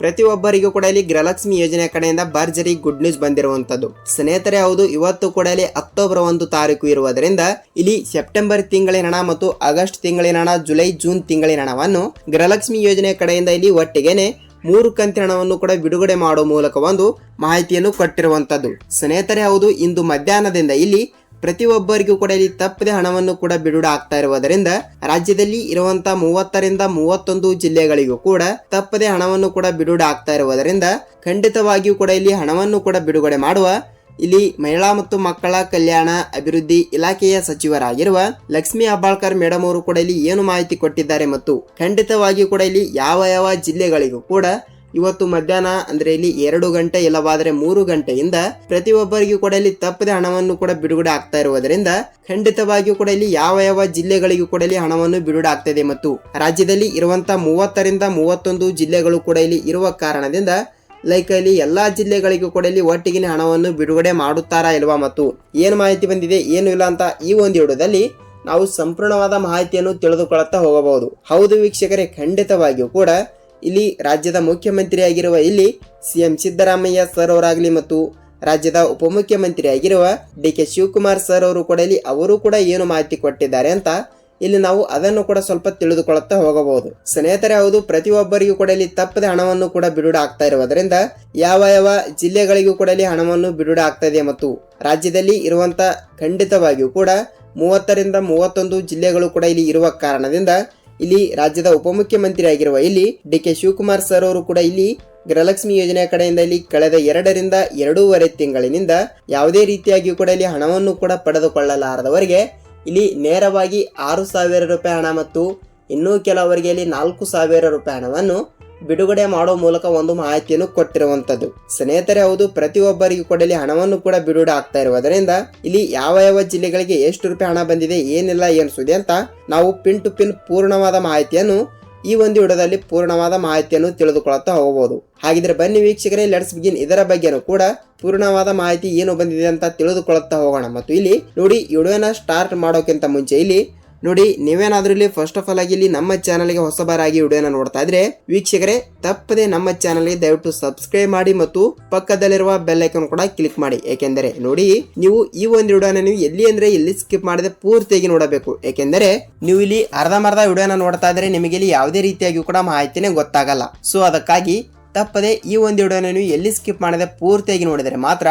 ಪ್ರತಿಯೊಬ್ಬರಿಗೂ ಕೂಡ ಇಲ್ಲಿ ಗೃಹಲಕ್ಷ್ಮಿ ಯೋಜನೆ ಕಡೆಯಿಂದ ಭರ್ಜರಿ ಗುಡ್ ನ್ಯೂಸ್ ಬಂದಿರುವಂತದ್ದು. ಸ್ನೇಹಿತರೆ, ಹೌದು, ಇವತ್ತು ಕೂಡ ಇಲ್ಲಿ ಅಕ್ಟೋಬರ್ ಒಂದು ತಾರೀಕು ಇರುವುದರಿಂದ ಇಲ್ಲಿ ಸೆಪ್ಟೆಂಬರ್ ತಿಂಗಳಿನ ಹಣ ಮತ್ತು ಆಗಸ್ಟ್ ತಿಂಗಳಿನ ಹಣ ಜುಲೈ, ಜೂನ್ ತಿಂಗಳಿನ ಹಣವನ್ನು ಗೃಹಲಕ್ಷ್ಮಿ ಯೋಜನೆ ಕಡೆಯಿಂದ ಇಲ್ಲಿ ಒಟ್ಟಿಗೆನೆ ಮೂರು ಕಂತಿನ ಹಣವನ್ನು ಕೂಡ ಬಿಡುಗಡೆ ಮಾಡುವ ಮೂಲಕ ಒಂದು ಮಾಹಿತಿಯನ್ನು ಕೊಟ್ಟಿರುವಂತದ್ದು. ಸ್ನೇಹಿತರೆ, ಹೌದು, ಇಂದು ಮಧ್ಯಾಹ್ನದಿಂದ ಇಲ್ಲಿ ಪ್ರತಿಯೊಬ್ಬರಿಗೂ ಕೂಡ ಇಲ್ಲಿ ತಪ್ಪದೆ ಹಣವನ್ನು ಕೂಡ ಬಿಡುಗಡೆ ಆಗ್ತಾ ಇರುವುದರಿಂದ ರಾಜ್ಯದಲ್ಲಿ ಇರುವಂತ ಮೂವತ್ತರಿಂದ ಮೂವತ್ತೊಂದು ಜಿಲ್ಲೆಗಳಿಗೂ ಕೂಡ ತಪ್ಪದೆ ಹಣವನ್ನು ಕೂಡ ಬಿಡುಗಡೆ ಆಗ್ತಾ ಇರುವುದರಿಂದ ಖಂಡಿತವಾಗಿಯೂ ಕೂಡ ಇಲ್ಲಿ ಹಣವನ್ನು ಕೂಡ ಬಿಡುಗಡೆ ಮಾಡುವ ಇಲ್ಲಿ ಮಹಿಳಾ ಮತ್ತು ಮಕ್ಕಳ ಕಲ್ಯಾಣ ಅಭಿವೃದ್ಧಿ ಇಲಾಖೆಯ ಸಚಿವರಾಗಿರುವ ಲಕ್ಷ್ಮಿ ಅಬ್ಬಾಳ್ಕರ್ ಮೇಡಮ್ ಅವರು ಕೂಡ ಇಲ್ಲಿ ಏನು ಮಾಹಿತಿ ಕೊಟ್ಟಿದ್ದಾರೆ ಮತ್ತು ಖಂಡಿತವಾಗಿಯೂ ಕೂಡ ಇಲ್ಲಿ ಯಾವ ಯಾವ ಜಿಲ್ಲೆಗಳಿಗೂ ಕೂಡ ಇವತ್ತು ಮಧ್ಯಾಹ್ನ, ಅಂದ್ರೆ ಇಲ್ಲಿ ಎರಡು ಗಂಟೆ ಇಲ್ಲವಾದರೆ ಮೂರು ಗಂಟೆಯಿಂದ ಪ್ರತಿಯೊಬ್ಬರಿಗೂ ಕೂಡ ಇಲ್ಲಿ ತಪ್ಪದೆ ಹಣವನ್ನು ಕೂಡ ಬಿಡುಗಡೆ ಆಗ್ತಾ ಇರುವುದರಿಂದ ಖಂಡಿತವಾಗಿಯೂ ಕೂಡ ಇಲ್ಲಿ ಯಾವ ಯಾವ ಜಿಲ್ಲೆಗಳಿಗೂ ಕೂಡ ಇಲ್ಲಿ ಹಣವನ್ನು ಬಿಡುಗಡೆ ಆಗ್ತದೆ ಮತ್ತು ರಾಜ್ಯದಲ್ಲಿ ಇರುವಂತಹ ಮೂವತ್ತರಿಂದ ಮೂವತ್ತೊಂದು ಜಿಲ್ಲೆಗಳು ಕೂಡ ಇಲ್ಲಿ ಇರುವ ಕಾರಣದಿಂದ ಲೈಕ್ ಇಲ್ಲಿ ಎಲ್ಲಾ ಜಿಲ್ಲೆಗಳಿಗೂ ಕೂಡ ಇಲ್ಲಿ ಒಟ್ಟಿಗಿನ ಹಣವನ್ನು ಬಿಡುಗಡೆ ಮಾಡುತ್ತಾರಾ ಇಲ್ವಾ ಮತ್ತು ಏನು ಮಾಹಿತಿ ಬಂದಿದೆ, ಏನು ಇಲ್ಲ ಅಂತ ಈ ಒಂದು ನಾವು ಸಂಪೂರ್ಣವಾದ ಮಾಹಿತಿಯನ್ನು ತಿಳಿದುಕೊಳ್ಳುತ್ತಾ ಹೋಗಬಹುದು. ಹೌದು ವೀಕ್ಷಕರೇ, ಖಂಡಿತವಾಗಿಯೂ ಕೂಡ ಇಲ್ಲಿ ರಾಜ್ಯದ ಮುಖ್ಯಮಂತ್ರಿಯಾಗಿರುವ ಇಲ್ಲಿ ಸಿಎಂ ಸಿದ್ದರಾಮಯ್ಯ ಸರ್ ಅವರಾಗಲಿ ಮತ್ತು ರಾಜ್ಯದ ಉಪಮುಖ್ಯಮಂತ್ರಿಯಾಗಿರುವ ಡಿ ಕೆ ಶಿವಕುಮಾರ್ ಸರ್ ಅವರು ಕೂಡ ಇಲ್ಲಿ ಅವರು ಕೂಡ ಏನು ಮಾಹಿತಿ ಕೊಟ್ಟಿದ್ದಾರೆ ಅಂತ ಇಲ್ಲಿ ನಾವು ಅದನ್ನು ಕೂಡ ಸ್ವಲ್ಪ ತಿಳಿದುಕೊಳ್ಳುತ್ತಾ ಹೋಗಬಹುದು. ಸ್ನೇಹಿತರೆ, ಹೌದು ಪ್ರತಿಯೊಬ್ಬರಿಗೂ ಕೂಡ ಇಲ್ಲಿ ತಪ್ಪದೆ ಹಣವನ್ನು ಕೂಡ ಬಿಡುಗಡೆ ಆಗ್ತಾ ಇರುವುದರಿಂದ ಯಾವ ಯಾವ ಜಿಲ್ಲೆಗಳಿಗೂ ಕೂಡ ಇಲ್ಲಿ ಹಣವನ್ನು ಬಿಡುಗಡೆ ಆಗ್ತಾ ಇದೆ ಮತ್ತು ರಾಜ್ಯದಲ್ಲಿ ಇರುವಂತ ಖಂಡಿತವಾಗಿಯೂ ಕೂಡ ಮೂವತ್ತರಿಂದ ಮೂವತ್ತೊಂದು ಜಿಲ್ಲೆಗಳು ಕೂಡ ಇಲ್ಲಿ ಇರುವ ಕಾರಣದಿಂದ ಇಲ್ಲಿ ರಾಜ್ಯದ ಉಪಮುಖ್ಯಮಂತ್ರಿ ಆಗಿರುವ ಇಲ್ಲಿ ಡಿ ಕೆ ಶಿವಕುಮಾರ್ ಸರ್ ಅವರು ಕೂಡ ಇಲ್ಲಿ ಗೃಹಲಕ್ಷ್ಮಿ ಯೋಜನೆಯ ಕಡೆಯಿಂದ ಇಲ್ಲಿ ಕಳೆದ ಎರಡರಿಂದ ಎರಡೂವರೆ ತಿಂಗಳಿನಿಂದ ಯಾವುದೇ ರೀತಿಯಾಗಿಯೂ ಕೂಡ ಇಲ್ಲಿ ಹಣವನ್ನು ಕೂಡ ಪಡೆದುಕೊಳ್ಳಲಾರದವರಿಗೆ ಇಲ್ಲಿ ನೇರವಾಗಿ ಆರು ಸಾವಿರ ರೂಪಾಯಿ ಹಣ ಮತ್ತು ಇನ್ನೂ ಕೆಲವರಿಗೆ ಇಲ್ಲಿ ನಾಲ್ಕು ಸಾವಿರ ರೂಪಾಯಿ ಹಣವನ್ನು ಬಿಡುಗಡೆ ಮಾಡುವ ಮೂಲಕ ಒಂದು ಮಾಹಿತಿಯನ್ನು ಕೊಟ್ಟಿರುವಂತದ್ದು. ಸ್ನೇಹಿತರೆ, ಹೌದು, ಪ್ರತಿಯೊಬ್ಬರಿಗೂ ಕೊಡಲಿ ಹಣವನ್ನು ಕೂಡ ಬಿಡುಗಡೆ ಆಗ್ತಾ ಇರುವುದರಿಂದ ಇಲ್ಲಿ ಯಾವ ಯಾವ ಜಿಲ್ಲೆಗಳಿಗೆ ಎಷ್ಟು ರೂಪಾಯಿ ಹಣ ಬಂದಿದೆ, ಏನಿಲ್ಲ ಏನು ಸುದ್ದಿ ಅಂತ ನಾವು ಪಿನ್ ಟು ಪಿನ್ ಪೂರ್ಣವಾದ ಮಾಹಿತಿಯನ್ನು ಈ ಒಂದು ವಿಡಿಯೋದಲ್ಲಿ ಪೂರ್ಣವಾದ ಮಾಹಿತಿಯನ್ನು ತಿಳಿದುಕೊಳ್ಳುತ್ತಾ ಹೋಗಬಹುದು ಹಾಗಿದ್ರೆ ಬನ್ನಿ ವೀಕ್ಷಕರೇ ಲೆಟ್ಸ್ ಬಿಗಿನ್ ಇದರ ಬಗ್ಗೆನೂ ಕೂಡ ಪೂರ್ಣವಾದ ಮಾಹಿತಿ ಏನು ಬಂದಿದೆ ಅಂತ ತಿಳಿದುಕೊಳ್ಳುತ್ತಾ ಹೋಗೋಣ. ಮತ್ತು ಇಲ್ಲಿ ನೋಡಿ, ವಿಡಿಯೋನ ಸ್ಟಾರ್ಟ್ ಮಾಡೋಕ್ಕಿಂತ ಮುಂಚೆ ಇಲ್ಲಿ ನೋಡಿ, ನೀವೇನಾದ್ರೂ ಇಲ್ಲಿ ಫಸ್ಟ್ ಆಫ್ ಆಲ್ ಆಗಿ ಇಲ್ಲಿ ನಮ್ಮ ಚಾನಲ್ಗೆ ಹೊಸಬರಾಗಿ ವಿಡಿಯೋನ ನೋಡ್ತಾ ಇದ್ರೆ, ವೀಕ್ಷಕರೇ, ತಪ್ಪದೆ ನಮ್ಮ ಚಾನಲ್ಗೆ ದಯವಿಟ್ಟು ಸಬ್ಸ್ಕ್ರೈಬ್ ಮಾಡಿ ಮತ್ತು ಪಕ್ಕದಲ್ಲಿರುವ ಬೆಲ್ ಐಕನ್ ಕೂಡ ಕ್ಲಿಕ್ ಮಾಡಿ. ಏಕೆಂದರೆ, ನೋಡಿ, ನೀವು ಈ ಒಂದು ವಿಡಿಯೋನ ನೀವು ಎಲ್ಲಿ ಅಂದ್ರೆ ಎಲ್ಲಿ ಸ್ಕಿಪ್ ಮಾಡದೆ ಪೂರ್ತಿಯಾಗಿ ನೋಡಬೇಕು. ಏಕೆಂದರೆ, ನೀವು ಇಲ್ಲಿ ಅರ್ಧಮರ್ಧ ವಿಡಿಯೋನ ನೋಡ್ತಾ ಇದ್ರೆ ನಿಮಗೆ ಇಲ್ಲಿ ಯಾವುದೇ ರೀತಿಯಾಗಿ ಕೂಡ ಮಾಹಿತಿನೇ ಗೊತ್ತಾಗಲ್ಲ. ಸೊ ಅದಕ್ಕಾಗಿ ತಪ್ಪದೆ ಈ ಒಂದು ವಿಡಿಯೋನ ನೀವು ಎಲ್ಲಿ ಸ್ಕಿಪ್ ಮಾಡದೆ ಪೂರ್ತಿಯಾಗಿ ನೋಡಿದರೆ ಮಾತ್ರ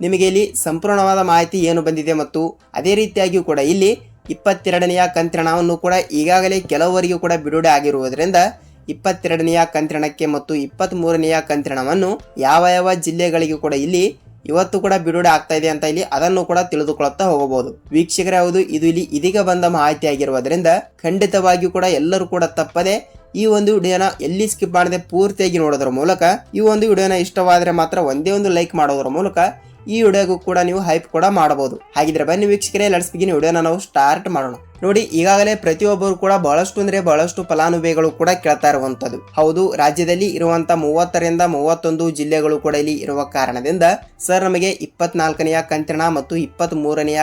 ನಿಮಗೆ ಇಲ್ಲಿ ಸಂಪೂರ್ಣವಾದ ಮಾಹಿತಿ ಏನು ಬಂದಿದೆ ಮತ್ತು ಅದೇ ರೀತಿಯಾಗಿಯೂ ಕೂಡ ಇಲ್ಲಿ ಇಪ್ಪತ್ತೆರಡನೆಯ ಕಂತ್ರಣವನ್ನು ಕೂಡ ಈಗಾಗಲೇ ಕೆಲವರಿಗೂ ಕೂಡ ಬಿಡುಗಡೆ ಆಗಿರುವುದರಿಂದ ಇಪ್ಪತ್ತೆರಡನೆಯ ಕಂತ್ರಣಕ್ಕೆ ಮತ್ತು ಇಪ್ಪತ್ತ್ ಮೂರನೆಯ ಕಂತ್ರಣವನ್ನು ಯಾವ ಯಾವ ಜಿಲ್ಲೆಗಳಿಗೂ ಕೂಡ ಇಲ್ಲಿ ಇವತ್ತು ಕೂಡ ಬಿಡುಗಡೆ ಆಗ್ತಾ ಇದೆ ಅಂತ ಇಲ್ಲಿ ಅದನ್ನು ಕೂಡ ತಿಳಿದುಕೊಳ್ಳುತ್ತಾ ಹೋಗಬಹುದು. ವೀಕ್ಷಕರ, ಹೌದು, ಇದು ಇಲ್ಲಿ ಇದೀಗ ಬಂದ ಮಾಹಿತಿ ಆಗಿರುವುದರಿಂದ ಖಂಡಿತವಾಗಿಯೂ ಕೂಡ ಎಲ್ಲರೂ ಕೂಡ ತಪ್ಪದೆ ಈ ಒಂದು ವಿಡಿಯೋನ ಎಲ್ಲಿ ಸ್ಕಿಪ್ ಮಾಡದೆ ಪೂರ್ತಿಯಾಗಿ ನೋಡೋದ್ರ ಮೂಲಕ, ಈ ಒಂದು ವಿಡಿಯೋನ ಇಷ್ಟವಾದರೆ ಮಾತ್ರ ಒಂದೇ ಒಂದು ಲೈಕ್ ಮಾಡೋದ್ರ ಮೂಲಕ ಈ ವಿಡಿಯೋಗೂ ಕೂಡ ನೀವು ಹೈಪ್ ಕೂಡ ಮಾಡಬಹುದು. ಹಾಗಿದ್ರೆ ಬನ್ನಿ ವೀಕ್ಷಕರೇ ಲೆಟ್ಸ್ ಬಿಗಿನ್ ವಿಡಿಯೋನ ನಾವು ಸ್ಟಾರ್ಟ್ ಮಾಡೋಣ. ನೋಡಿ, ಈಗಾಗಲೇ ಪ್ರತಿಯೊಬ್ಬರು ಕೂಡ ಬಹಳಷ್ಟು ಅಂದ್ರೆ ಬಹಳಷ್ಟು ಫಲಾನುಭವಿಗಳು ಕೂಡ ಕೇಳ್ತಾ ಇರುವಂತದ್ದು ಹೌದು, ರಾಜ್ಯದಲ್ಲಿ ಇರುವಂತ ಮೂವತ್ತರಿಂದ ಮೂವತ್ತೊಂದು ಜಿಲ್ಲೆಗಳು ಕೂಡ ಇಲ್ಲಿ ಇರುವ ಕಾರಣದಿಂದ ಸರ್ ನಮಗೆ ಇಪ್ಪತ್ನಾಲ್ಕನೆಯ ಕಂತಿನ ಮತ್ತು ಇಪ್ಪತ್ತ್ ಮೂರನೆಯ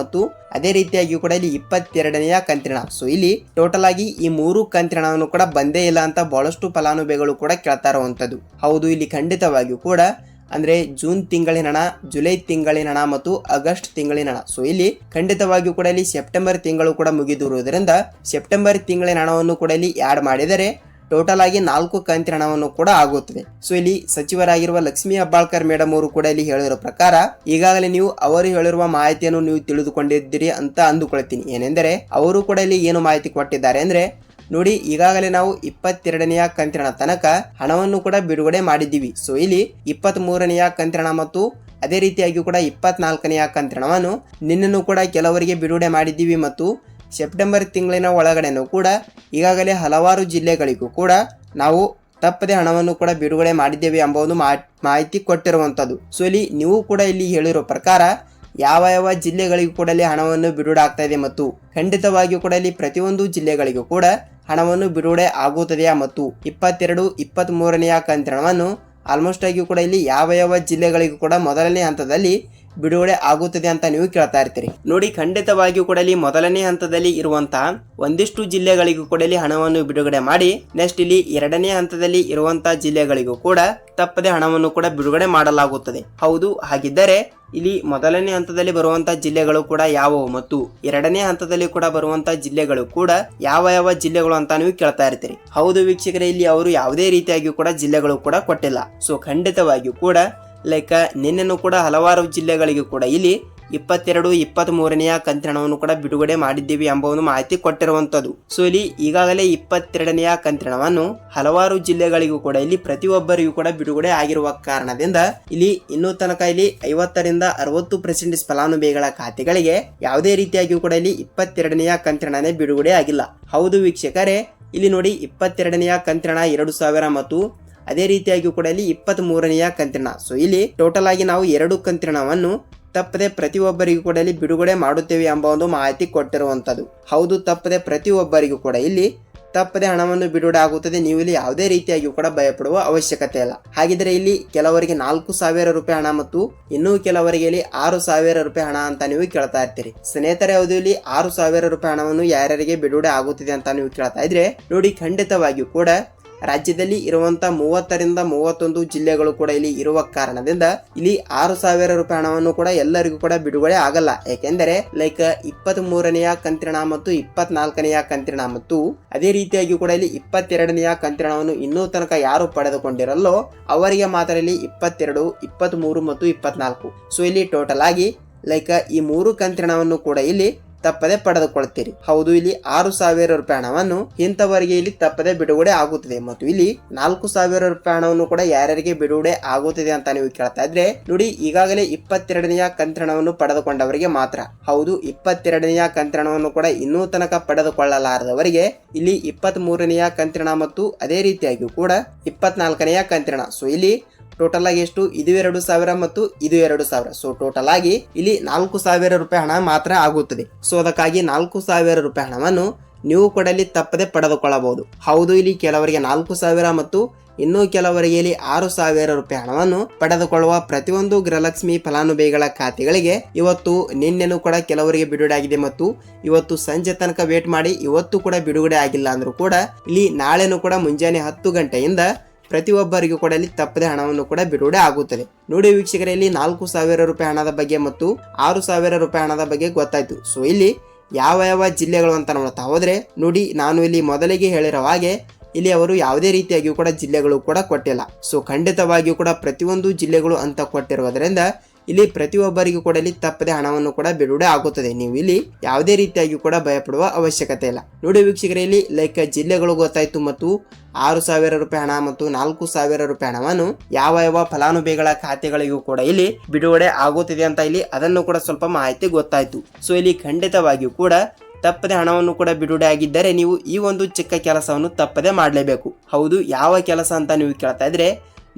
ಮತ್ತು ಅದೇ ರೀತಿಯಾಗಿ ಕೂಡ ಇಲ್ಲಿ ಇಪ್ಪತ್ತೆರಡನೆಯ ಕಂತಿನ ಸೊ ಇಲ್ಲಿ ಟೋಟಲ್ ಆಗಿ ಈ ಮೂರು ಕಂತಿನವನ್ನು ಕೂಡ ಬಂದೇ ಇಲ್ಲ ಅಂತ ಬಹಳಷ್ಟು ಫಲಾನುಭವಿಗಳು ಕೂಡ ಕೇಳ್ತಾ ಇರುವಂತದ್ದು ಹೌದು, ಇಲ್ಲಿ ಖಂಡಿತವಾಗಿಯೂ ಕೂಡ ಅಂದ್ರೆ ಜೂನ್ ತಿಂಗಳಿನ ಹಣ, ಜುಲೈ ತಿಂಗಳಿನ ಹಣ ಮತ್ತು ಆಗಸ್ಟ್ ತಿಂಗಳಿನ ಹಣ. ಸೊ ಇಲ್ಲಿ ಖಂಡಿತವಾಗಿಯೂ ಕೂಡ ಇಲ್ಲಿ ಸೆಪ್ಟೆಂಬರ್ ತಿಂಗಳು ಕೂಡ ಮುಗಿದಿರುವುದರಿಂದ ಸೆಪ್ಟೆಂಬರ್ ತಿಂಗಳಿನ ಹಣವನ್ನು ಕೂಡ ಇಲ್ಲಿ ಆಡ್ ಮಾಡಿದರೆ ಟೋಟಲ್ ಆಗಿ ನಾಲ್ಕು ಕಂತಿನ ಹಣವನ್ನು ಕೂಡ ಆಗುತ್ತದೆ. ಸೊ ಇಲ್ಲಿ ಸಚಿವರಾಗಿರುವ ಲಕ್ಷ್ಮೀ ಹೆಬ್ಬಾಳ್ಕರ್ ಮೇಡಮ್ ಅವರು ಕೂಡ ಇಲ್ಲಿ ಹೇಳಿರೋ ಪ್ರಕಾರ ಈಗಾಗಲೇ ನೀವು ಅವರು ಹೇಳಿರುವ ಮಾಹಿತಿಯನ್ನು ನೀವು ತಿಳಿದುಕೊಂಡಿದ್ದೀರಿ ಅಂತ ಅಂದುಕೊಳ್ತೀನಿ. ಏನೆಂದರೆ ಅವರು ಕೂಡ ಇಲ್ಲಿ ಏನು ಮಾಹಿತಿ ಕೊಟ್ಟಿದ್ದಾರೆ ಅಂದ್ರೆ ನೋಡಿ, ಈಗಾಗಲೇ ನಾವು ಇಪ್ಪತ್ತೆರಡನೆಯ ಕಂತಿರಣ ತನಕ ಹಣವನ್ನು ಕೂಡ ಬಿಡುಗಡೆ ಮಾಡಿದ್ದೀವಿ. ಸೊ ಇಲ್ಲಿ ಇಪ್ಪತ್ತ್ ಮೂರನೆಯ ಕಂತಿನ ಮತ್ತು ಅದೇ ರೀತಿಯಾಗಿ ಕೂಡ ಇಪ್ಪತ್ನಾಲ್ಕನೆಯ ಕಂತ್ರಣವನ್ನು ನಿನ್ನನ್ನು ಕೂಡ ಕೆಲವರಿಗೆ ಬಿಡುಗಡೆ ಮಾಡಿದ್ದೀವಿ ಮತ್ತು ಸೆಪ್ಟೆಂಬರ್ ತಿಂಗಳಿನ ಒಳಗಡೆನೂ ಕೂಡ ಈಗಾಗಲೇ ಹಲವಾರು ಜಿಲ್ಲೆಗಳಿಗೂ ಕೂಡ ನಾವು ತಪ್ಪದೆ ಹಣವನ್ನು ಕೂಡ ಬಿಡುಗಡೆ ಮಾಡಿದ್ದೇವೆ ಎಂಬ ಒಂದು ಮಾಹಿತಿ ಕೊಟ್ಟಿರುವಂಥದ್ದು. ಸೊ ಇಲ್ಲಿ ನೀವು ಕೂಡ ಇಲ್ಲಿ ಹೇಳಿರೋ ಪ್ರಕಾರ ಯಾವ ಯಾವ ಜಿಲ್ಲೆಗಳಿಗೂ ಕೂಡ ಇಲ್ಲಿ ಹಣವನ್ನು ಬಿಡುಗಡೆ ಆಗ್ತಾ ಇದೆ ಮತ್ತು ಖಂಡಿತವಾಗಿಯೂ ಕೂಡ ಇಲ್ಲಿ ಪ್ರತಿಯೊಂದು ಜಿಲ್ಲೆಗಳಿಗೂ ಕೂಡ ಹಣವನ್ನು ಬಿಡುಗಡೆ ಆಗುತ್ತದೆಯಾ ಮತ್ತು ಇಪ್ಪತ್ತೆರಡು ಇಪ್ಪತ್ತ್ ಮೂರನೆಯ ಕಂತಿನವನ್ನು ಆಲ್ಮೋಸ್ಟ್ ಆಗಿ ಕೂಡ ಇಲ್ಲಿ ಯಾವ ಯಾವ ಜಿಲ್ಲೆಗಳಿಗೂ ಕೂಡ ಮೊದಲನೇ ಹಂತದಲ್ಲಿ ಬಿಡುಗಡೆ ಆಗುತ್ತದೆ ಅಂತ ನೀವು ಕೇಳ್ತಾ ಇರ್ತೀರಿ. ನೋಡಿ, ಖಂಡಿತವಾಗಿಯೂ ಕೂಡ ಇಲ್ಲಿ ಮೊದಲನೇ ಹಂತದಲ್ಲಿ ಇರುವಂತಹ ಒಂದಿಷ್ಟು ಜಿಲ್ಲೆಗಳಿಗೂ ಕೂಡ ಇಲ್ಲಿ ಹಣವನ್ನು ಬಿಡುಗಡೆ ಮಾಡಿ ನೆಕ್ಸ್ಟ್ ಇಲ್ಲಿ ಎರಡನೇ ಹಂತದಲ್ಲಿ ಇರುವಂತಹ ಜಿಲ್ಲೆಗಳಿಗೂ ಕೂಡ ತಪ್ಪದೆ ಹಣವನ್ನು ಕೂಡ ಬಿಡುಗಡೆ ಮಾಡಲಾಗುತ್ತದೆ. ಹೌದು, ಹಾಗಿದ್ದರೆ ಇಲ್ಲಿ ಮೊದಲನೇ ಹಂತದಲ್ಲಿ ಬರುವಂತಹ ಜಿಲ್ಲೆಗಳು ಕೂಡ ಯಾವುವು ಮತ್ತು ಎರಡನೇ ಹಂತದಲ್ಲಿ ಕೂಡ ಬರುವಂತಹ ಜಿಲ್ಲೆಗಳು ಕೂಡ ಯಾವ ಯಾವ ಜಿಲ್ಲೆಗಳು ಅಂತ ನೀವು ಕೇಳ್ತಾ ಇರ್ತೀರಿ. ಹೌದು ವೀಕ್ಷಕರೇ, ಇಲ್ಲಿ ಅವರು ಯಾವುದೇ ರೀತಿಯಾಗಿಯೂ ಕೂಡ ಜಿಲ್ಲೆಗಳು ಕೂಡ ಕೊಟ್ಟಿಲ್ಲ. ಸೊ ಖಂಡಿತವಾಗಿಯೂ ಕೂಡ ಲೈಕ್ ನಿನ್ನೆನೂ ಕೂಡ ಹಲವಾರು ಜಿಲ್ಲೆಗಳಿಗೂ ಕೂಡ ಇಲ್ಲಿ ಇಪ್ಪತ್ತೆರಡು ಇಪ್ಪತ್ತ್ ಮೂರನೆಯ ಕಂತ್ರಣವನ್ನು ಕೂಡ ಬಿಡುಗಡೆ ಮಾಡಿದ್ದೀವಿ ಎಂಬ ಒಂದು ಮಾಹಿತಿ ಕೊಟ್ಟಿರುವಂಥದ್ದು. ಸೊ ಇಲ್ಲಿ ಈಗಾಗಲೇ ಇಪ್ಪತ್ತೆರಡನೆಯ ಕಂತ್ರಣವನ್ನು ಹಲವಾರು ಜಿಲ್ಲೆಗಳಿಗೂ ಕೂಡ ಇಲ್ಲಿ ಪ್ರತಿಯೊಬ್ಬರಿಗೂ ಕೂಡ ಬಿಡುಗಡೆ ಆಗಿರುವ ಕಾರಣದಿಂದ ಇಲ್ಲಿ ಇನ್ನೂ ತನಕ ಇಲ್ಲಿ ಐವತ್ತರಿಂದ ಅರವತ್ತು ಪರ್ಸೆಂಟ್ ಫಲಾನುಭವಿಗಳ ಖಾತೆಗಳಿಗೆ ಯಾವುದೇ ರೀತಿಯಾಗಿಯೂ ಕೂಡ ಇಲ್ಲಿ ಇಪ್ಪತ್ತೆರಡನೆಯ ಕಂತ್ರಣನೇ ಬಿಡುಗಡೆ ಆಗಿಲ್ಲ. ಹೌದು ವೀಕ್ಷಕರೇ, ಇಲ್ಲಿ ನೋಡಿ ಇಪ್ಪತ್ತೆರಡನೆಯ ಕಂತ್ರಣ ಎರಡು ಸಾವಿರ ಮತ್ತು ಅದೇ ರೀತಿಯಾಗಿ ಕೂಡ ಇಲ್ಲಿ ಇಪ್ಪತ್ತ್ ಮೂರನೆಯ ಕಂತಿನ. ಸೊ ಇಲ್ಲಿ ಟೋಟಲ್ ಆಗಿ ನಾವು ಎರಡು ಕಂತಿರಣವನ್ನು ತಪ್ಪದೆ ಪ್ರತಿಯೊಬ್ಬರಿಗೂ ಕೂಡ ಇಲ್ಲಿ ಬಿಡುಗಡೆ ಮಾಡುತ್ತೇವೆ ಎಂಬ ಒಂದು ಮಾಹಿತಿ ಕೊಟ್ಟಿರುವಂಥದ್ದು. ಹೌದು, ತಪ್ಪದೆ ಪ್ರತಿಯೊಬ್ಬರಿಗೂ ಕೂಡ ಇಲ್ಲಿ ತಪ್ಪದೆ ಹಣವನ್ನು ಬಿಡುಗಡೆ ಆಗುತ್ತದೆ. ನೀವು ಇಲ್ಲಿ ಯಾವುದೇ ರೀತಿಯಾಗಿಯೂ ಕೂಡ ಭಯಪಡುವ ಅವಶ್ಯಕತೆ ಇಲ್ಲ. ಹಾಗಿದ್ರೆ ಇಲ್ಲಿ ಕೆಲವರಿಗೆ ನಾಲ್ಕು ಸಾವಿರ ರೂಪಾಯಿ ಹಣ ಮತ್ತು ಇನ್ನೂ ಕೆಲವರಿಗೆ ಇಲ್ಲಿ ಆರು ಸಾವಿರ ರೂಪಾಯಿ ಹಣ ಅಂತ ನೀವು ಕೇಳ್ತಾ ಇರ್ತೀರಿ. ಸ್ನೇಹಿತರೆ ಯಾವುದು ಇಲ್ಲಿ ಆರು ಸಾವಿರ ರೂಪಾಯಿ ಹಣವನ್ನು ಯಾರ್ಯಾರಿಗೆ ಬಿಡುಗಡೆ ಆಗುತ್ತಿದೆ ಅಂತ ನೀವು ಕೇಳ್ತಾ ಇದ್ರೆ, ನೋಡಿ, ಖಂಡಿತವಾಗಿಯೂ ಕೂಡ ರಾಜ್ಯದಲ್ಲಿ ಇರುವಂತ ಮೂವತ್ತರಿಂದ ಮೂವತ್ತೊಂದು ಜಿಲ್ಲೆಗಳು ಕೂಡ ಇಲ್ಲಿ ಇರುವ ಕಾರಣದಿಂದ ಇಲ್ಲಿ ಆರು ಸಾವಿರ ರೂಪಾಯಿ ಹಣವನ್ನು ಕೂಡ ಎಲ್ಲರಿಗೂ ಕೂಡ ಬಿಡುಗಡೆ ಆಗಲ್ಲ. ಯಾಕೆಂದರೆ ಲೈಕ್ ಇಪ್ಪತ್ತ್ ಮೂರನೆಯ ಕಂತಿನ ಮತ್ತು ಇಪ್ಪತ್ನಾಲ್ಕನೆಯ ಕಂತಿನ ಮತ್ತು ಅದೇ ರೀತಿಯಾಗಿ ಕೂಡ ಇಲ್ಲಿ ಇಪ್ಪತ್ತೆರಡನೆಯ ಕಂತಿಣವನ್ನು ಇನ್ನೂ ತನಕ ಯಾರು ಪಡೆದುಕೊಂಡಿರಲ್ಲೋ, ಅವರಿಗೆ ಮಾತ್ರ ಇಲ್ಲಿ ಇಪ್ಪತ್ತೆರಡು ಇಪ್ಪತ್ತ್ ಮೂರು ಮತ್ತು ಇಪ್ಪತ್ನಾಲ್ಕು. ಸೊ ಇಲ್ಲಿ ಟೋಟಲ್ ಆಗಿ ಲೈಕ್ ಈ ಮೂರು ಕಂತಿಣವನ್ನು ಕೂಡ ಇಲ್ಲಿ ತಪ್ಪದೆ ಪಡೆದುಕೊಳ್ಳುತ್ತೀರಿ ಹೌದು, ಇಲ್ಲಿ ಆರು ಸಾವಿರ ರೂಪಾಯಿ ಹಣವನ್ನು ಇಂಥವರಿಗೆ ಇಲ್ಲಿ ತಪ್ಪದೆ ಬಿಡುಗಡೆ ಆಗುತ್ತದೆ. ಮತ್ತು ಇಲ್ಲಿ ನಾಲ್ಕು ಸಾವಿರ ರೂಪಾಯಿ ಹಣವನ್ನು ಕೂಡ ಯಾರ್ಯಾರಿಗೆ ಬಿಡುಗಡೆ ಆಗುತ್ತದೆ ಅಂತ ನೀವು ಕೇಳ್ತಾ ಇದ್ರೆ, ನೋಡಿ, ಈಗಾಗಲೇ ಇಪ್ಪತ್ತೆರಡನೆಯ ಕಂತ್ರಣವನ್ನು ಪಡೆದುಕೊಂಡವರಿಗೆ ಮಾತ್ರ. ಹೌದು, ಇಪ್ಪತ್ತೆರಡನೆಯ ಕಂತ್ರಣವನ್ನು ಕೂಡ ಇನ್ನೂ ತನಕ ಪಡೆದುಕೊಳ್ಳಲಾರದವರಿಗೆ ಇಲ್ಲಿ ಇಪ್ಪತ್ತ್ ಮೂರನೆಯ ಕಂತ್ರಣ ಮತ್ತು ಅದೇ ರೀತಿಯಾಗಿ ಕೂಡ ಇಪ್ಪತ್ನಾಲ್ಕನೆಯ ಕಂತ್ರಣ. ಸೊ ಇಲ್ಲಿ ಟೋಟಲ್ ಆಗಿ ಎಷ್ಟು? ಇದು ಎರಡು ಸಾವಿರ ಮತ್ತು ಇದು ಎರಡು ಸಾವಿರ. ಸೊ ಟೋಟಲ್ ಆಗಿ ಇಲ್ಲಿ ನಾಲ್ಕು ಸಾವಿರ ರೂಪಾಯಿ ಹಣ ಮಾತ್ರ ಆಗುತ್ತದೆ. ಸೊ ಅದಕ್ಕಾಗಿ ನಾಲ್ಕು ಸಾವಿರ ರೂಪಾಯಿ ಹಣವನ್ನು ನೀವು ಕೂಡ ಇಲ್ಲಿ ತಪ್ಪದೆ ಪಡೆದುಕೊಳ್ಳಬಹುದು. ಹೌದು, ಇಲ್ಲಿ ಕೆಲವರಿಗೆ ನಾಲ್ಕು ಸಾವಿರ ಮತ್ತು ಇನ್ನು ಕೆಲವರಿಗೆ ಇಲ್ಲಿ ಆರು ಸಾವಿರ ರೂಪಾಯಿ ಹಣವನ್ನು ಪಡೆದುಕೊಳ್ಳುವ ಪ್ರತಿಯೊಂದು ಗೃಹಲಕ್ಷ್ಮಿ ಫಲಾನುಭವಿಗಳ ಖಾತೆಗಳಿಗೆ ಇವತ್ತು ನಿನ್ನೆನೂ ಕೂಡ ಕೆಲವರಿಗೆ ಬಿಡುಗಡೆ ಆಗಿದೆ ಮತ್ತು ಇವತ್ತು ಸಂಜೆ ತನಕ ವೇಟ್ ಮಾಡಿ ಇವತ್ತು ಕೂಡ ಬಿಡುಗಡೆ ಆಗಿಲ್ಲ ಅಂದ್ರೂ ಕೂಡ ಇಲ್ಲಿ ನಾಳೆನೂ ಕೂಡ ಮುಂಜಾನೆ ಹತ್ತು ಗಂಟೆಯಿಂದ ಪ್ರತಿಯೊಬ್ಬರಿಗೂ ಕೂಡ ಇಲ್ಲಿ ತಪ್ಪದೆ ಹಣವನ್ನು ಕೂಡ ಬಿಡುಗಡೆ ಆಗುತ್ತದೆ. ನೋಡಿ ವೀಕ್ಷಕರಲ್ಲಿ ನಾಲ್ಕು ಸಾವಿರ ರೂಪಾಯಿ ಹಣದ ಬಗ್ಗೆ ಮತ್ತು ಆರು ಸಾವಿರ ರೂಪಾಯಿ ಹಣದ ಬಗ್ಗೆ ಗೊತ್ತಾಯ್ತು. ಸೊ ಇಲ್ಲಿ ಯಾವ ಯಾವ ಜಿಲ್ಲೆಗಳು ಅಂತ ನೋಡ್ತಾ ಹೋದ್ರೆ ನೋಡಿ ನಾನು ಇಲ್ಲಿ ಮೊದಲಿಗೆ ಹೇಳಿರೋ ಹಾಗೆ ಇಲ್ಲಿ ಅವರು ಯಾವುದೇ ರೀತಿಯಾಗಿಯೂ ಕೂಡ ಜಿಲ್ಲೆಗಳು ಕೂಡ ಕೊಟ್ಟಿಲ್ಲ. ಸೊ ಖಂಡಿತವಾಗಿಯೂ ಕೂಡ ಪ್ರತಿಯೊಂದು ಜಿಲ್ಲೆಗಳು ಅಂತ ಕೊಟ್ಟಿರುವುದರಿಂದ ಇಲ್ಲಿ ಪ್ರತಿಯೊಬ್ಬರಿಗೂ ಕೂಡ ಇಲ್ಲಿ ತಪ್ಪದೆ ಹಣವನ್ನು ಕೂಡ ಬಿಡುಗಡೆ ಆಗುತ್ತದೆ. ನೀವು ಇಲ್ಲಿ ಯಾವುದೇ ರೀತಿಯಾಗಿ ಕೂಡ ಭಯಪಡುವ ಅವಶ್ಯಕತೆ ಇಲ್ಲ. ನೋಡಿ ವೀಕ್ಷಕರೇ, ಇಲ್ಲಿ ಲೈಕ್ ಜಿಲ್ಲೆಗಳು ಗೊತ್ತಾಯ್ತು ಮತ್ತು ಆರು ಸಾವಿರ ರೂಪಾಯಿ ಹಣ ಮತ್ತು ನಾಲ್ಕು ಸಾವಿರ ರೂಪಾಯಿ ಹಣವನ್ನು ಯಾವ ಯಾವ ಫಲಾನುಭವಿಗಳ ಖಾತೆಗಳಿಗೂ ಕೂಡ ಇಲ್ಲಿ ಬಿಡುಗಡೆ ಆಗುತ್ತಿದೆ ಅಂತ ಇಲ್ಲಿ ಅದನ್ನು ಕೂಡ ಸ್ವಲ್ಪ ಮಾಹಿತಿ ಗೊತ್ತಾಯ್ತು. ಸೊ ಇಲ್ಲಿ ಖಂಡಿತವಾಗಿಯೂ ಕೂಡ ತಪ್ಪದೆ ಹಣವನ್ನು ಕೂಡ ಬಿಡುಗಡೆ ಆಗಿದ್ದರೆ ನೀವು ಈ ಒಂದು ಚಿಕ್ಕ ಕೆಲಸವನ್ನು ತಪ್ಪದೆ ಮಾಡಲೇಬೇಕು. ಹೌದು, ಯಾವ ಕೆಲಸ ಅಂತ ನೀವು ಕೇಳ್ತಾ ಇದ್ರೆ,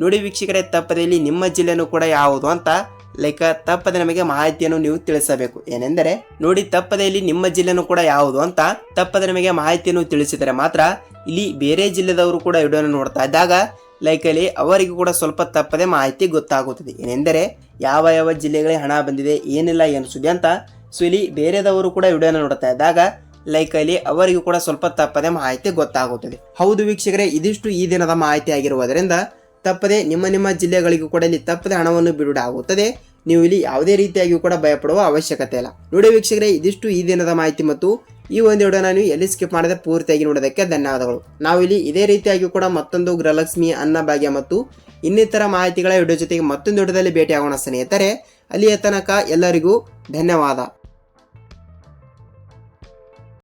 ನೋಡಿ ವೀಕ್ಷಕರೇ, ತಪ್ಪದೆ ಇಲ್ಲಿ ನಿಮ್ಮ ಜಿಲ್ಲೆನೂ ಕೂಡ ಯಾವುದು ಅಂತ ಲೈಕ್ ತಪ್ಪದೆ ನಮಗೆ ಮಾಹಿತಿಯನ್ನು ನೀವು ತಿಳಿಸಬೇಕು. ಏನೆಂದರೆ, ನೋಡಿ ತಪ್ಪದೆ ಇಲ್ಲಿ ನಿಮ್ಮ ಜಿಲ್ಲೆನೂ ಕೂಡ ಯಾವುದು ಅಂತ ತಪ್ಪದೆ ನಮಗೆ ಮಾಹಿತಿಯನ್ನು ತಿಳಿಸಿದರೆ ಮಾತ್ರ ಇಲ್ಲಿ ಬೇರೆ ಜಿಲ್ಲೆದವರು ಕೂಡ ವಿಡಿಯೋನ ನೋಡ್ತಾ ಇದ್ದಾಗ ಲೈಕ್ ಅಲ್ಲಿ ಅವರಿಗೂ ಕೂಡ ಸ್ವಲ್ಪ ತಪ್ಪದೆ ಮಾಹಿತಿ ಗೊತ್ತಾಗುತ್ತದೆ. ಏನೆಂದರೆ, ಯಾವ ಯಾವ ಜಿಲ್ಲೆಗಳಿಗೆ ಹಣ ಬಂದಿದೆ, ಏನಿಲ್ಲ, ಏನು ಅಂತ ಸೊ ಇಲ್ಲಿ ಬೇರೆದವರು ಕೂಡ ವಿಡಿಯೋನ ನೋಡ್ತಾ ಇದ್ದಾಗ ಲೈಕ್ ಅಲ್ಲಿ ಅವರಿಗೂ ಕೂಡ ಸ್ವಲ್ಪ ತಪ್ಪದೆ ಮಾಹಿತಿ ಗೊತ್ತಾಗುತ್ತದೆ. ಹೌದು ವೀಕ್ಷಕರೇ, ಇದಿಷ್ಟು ಈ ದಿನದ ಮಾಹಿತಿ ಆಗಿರುವುದರಿಂದ ತಪ್ಪದೆ ನಿಮ್ಮ ನಿಮ್ಮ ಜಿಲ್ಲೆಗಳಿಗೂ ಕೂಡ ಇಲ್ಲಿ ತಪ್ಪದೆ ಹಣವನ್ನು ಬಿಡುಗಡೆ ಆಗುತ್ತದೆ. ನೀವು ಇಲ್ಲಿ ಯಾವುದೇ ರೀತಿಯಾಗಿಯೂ ಕೂಡ ಭಯಪಡುವ ಅವಶ್ಯಕತೆ ಇಲ್ಲ. ನೋಡಿ ವೀಕ್ಷಕರೇ, ಇದಿಷ್ಟು ಈ ದಿನದ ಮಾಹಿತಿ ಮತ್ತು ಈ ಒಂದು ವಿಡಿಯೋನ ನೀವು ಎಲ್ಲಿ ಸ್ಕಿಪ್ ಮಾಡದೆ ಪೂರ್ತಿಯಾಗಿ ನೋಡೋದಕ್ಕೆ ಧನ್ಯವಾದಗಳು. ನಾವು ಇಲ್ಲಿ ಇದೇ ರೀತಿಯಾಗಿ ಕೂಡ ಮತ್ತೊಂದು ಗೃಹಲಕ್ಷ್ಮಿ, ಅನ್ನಭಾಗ್ಯ ಮತ್ತು ಇನ್ನಿತರ ಮಾಹಿತಿಗಳ ವಿಡಿಯೋ ಜೊತೆಗೆ ಮತ್ತೊಂದು ವಿಡಿಯೋದಲ್ಲಿ ಭೇಟಿಯಾಗೋಣ ಸ್ನೇಹಿತರೆ. ಅಲ್ಲಿಯ ತನಕ ಎಲ್ಲರಿಗೂ ಧನ್ಯವಾದ.